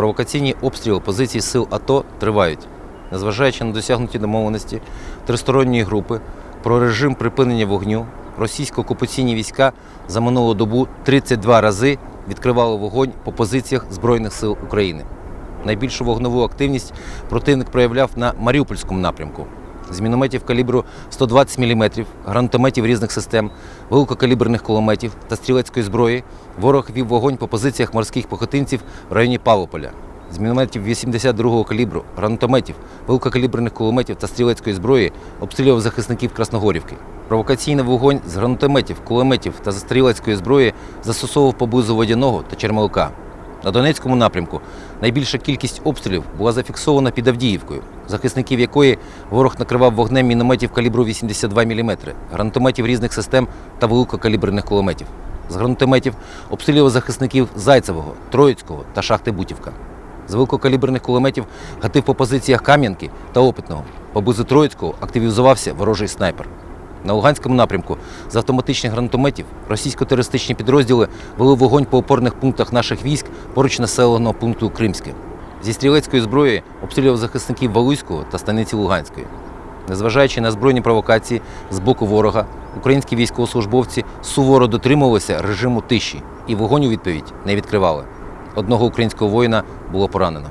Провокаційні обстріли позицій сил АТО тривають. Незважаючи на досягнуті домовленості тристоронньої групи про режим припинення вогню, російсько-окупаційні війська за минулу добу 32 рази відкривали вогонь по позиціях Збройних сил України. Найбільшу вогнову активність противник проявляв на Маріупольському напрямку. З мінометів калібру 120 мм, гранатометів різних систем, великокаліберних кулеметів та стрілецької зброї ворог вів вогонь по позиціях морських пехотинців в районі Павлополя. З мінометів 82-го калібру, гранатометів, великокаліберних кулеметів та стрілецької зброї обстрілював захисників Красногорівки. Провокаційний вогонь з гранатометів, кулеметів та стрілецької зброї застосовував поблизу Водяного та Чермалука. На Донецькому напрямку найбільша кількість обстрілів була зафіксована під Авдіївкою, захисників якої ворог накривав вогнем мінометів калібру 82 мм, гранатометів різних систем та великокаліберних кулеметів. З гранатометів обстрілював захисників Зайцевого, Троїцького та шахти Бутівка. З великокаліберних кулеметів гатив по позиціях Кам'янки та Опитного. Поблизу Троїцького активізувався ворожий снайпер. На Луганському напрямку з автоматичних гранатометів російсько-терористичні підрозділи вели вогонь по опорних пунктах наших військ поруч населеного пункту Кримське. Зі стрілецької зброї обстрілював захисників Валуйського та станиці Луганської. Незважаючи на збройні провокації з боку ворога, українські військовослужбовці суворо дотримувалися режиму тиші і вогонь у відповідь не відкривали. Одного українського воїна було поранено.